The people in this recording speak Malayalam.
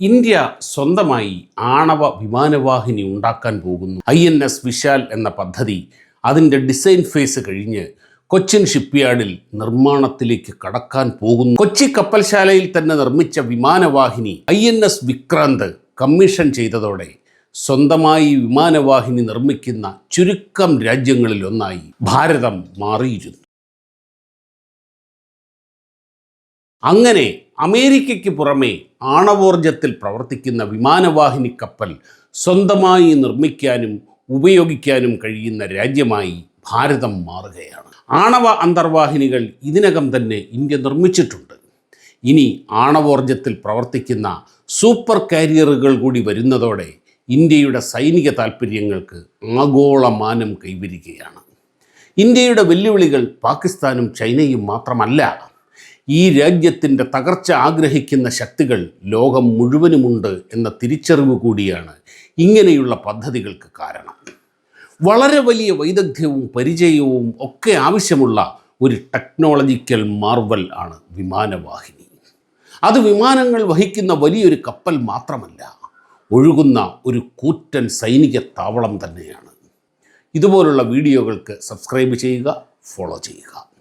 ഇന്ത്യ സ്വന്തമായി ആണവ വിമാനവാഹിനി ഉണ്ടാക്കാൻ പോകുന്നു. ഐ എൻ എസ് വിശാൽ എന്ന പദ്ധതി അതിന്റെ ഡിസൈൻ ഫേസ് കഴിഞ്ഞ് കൊച്ചിൻ ഷിപ്പ്യാർഡിൽ നിർമ്മാണത്തിലേക്ക് കടക്കാൻ പോകുന്നു. കൊച്ചി കപ്പൽശാലയിൽ തന്നെ നിർമ്മിച്ച വിമാനവാഹിനി I N S Vikrant commission ചെയ്തതോടെ സ്വന്തമായി വിമാനവാഹിനി നിർമ്മിക്കുന്ന ചുരുക്കം രാജ്യങ്ങളിലൊന്നായി ഭാരതം മാറിയിരുന്നു. അങ്ങനെ അമേരിക്കയ്ക്ക് പുറമെ ആണവോർജത്തിൽ പ്രവർത്തിക്കുന്ന വിമാനവാഹിനി കപ്പൽ സ്വന്തമായി നിർമ്മിക്കാനും ഉപയോഗിക്കാനും കഴിയുന്ന രാജ്യമായി ഭാരതം മാറുകയാണ്. ആണവ അന്തർവാഹിനികൾ ഇതിനകം തന്നെ ഇന്ത്യ നിർമ്മിച്ചിട്ടുണ്ട്. ഇനി ആണവോർജത്തിൽ പ്രവർത്തിക്കുന്ന സൂപ്പർ കാരിയറുകൾ കൂടി വരുന്നതോടെ ഇന്ത്യയുടെ സൈനിക താൽപ്പര്യങ്ങൾക്ക് ആഗോള മാനം കൈവരികയാണ്. ഇന്ത്യയുടെ വെല്ലുവിളികൾ പാകിസ്ഥാനും ചൈനയും മാത്രമല്ല. ഈ രാജ്യത്തിന്റെ തകർച്ച ആഗ്രഹിക്കുന്ന ശക്തികൾ ലോകം മുഴുവനുമുണ്ട് എന്ന തിരിച്ചറിവ് കൂടിയാണ് ഇങ്ങനെയുള്ള പദ്ധതികൾക്ക് കാരണം. വളരെ വലിയ വൈദഗ്ധ്യവും പരിചയവും ഒക്കെ ആവശ്യമുള്ള ഒരു ടെക്നോളജിക്കൽ മാർവൽ ആണ് വിമാനവാഹിനി. അത് വിമാനങ്ങൾ വഹിക്കുന്ന വലിയൊരു കപ്പൽ മാത്രമല്ല ഒഴുകുന്ന ഒരു കൂറ്റൻ സൈനിക താവളം തന്നെയാണ്. ഇതുപോലുള്ള വീഡിയോകൾക്ക് സബ്സ്ക്രൈബ് ചെയ്യുക ഫോളോ ചെയ്യുക.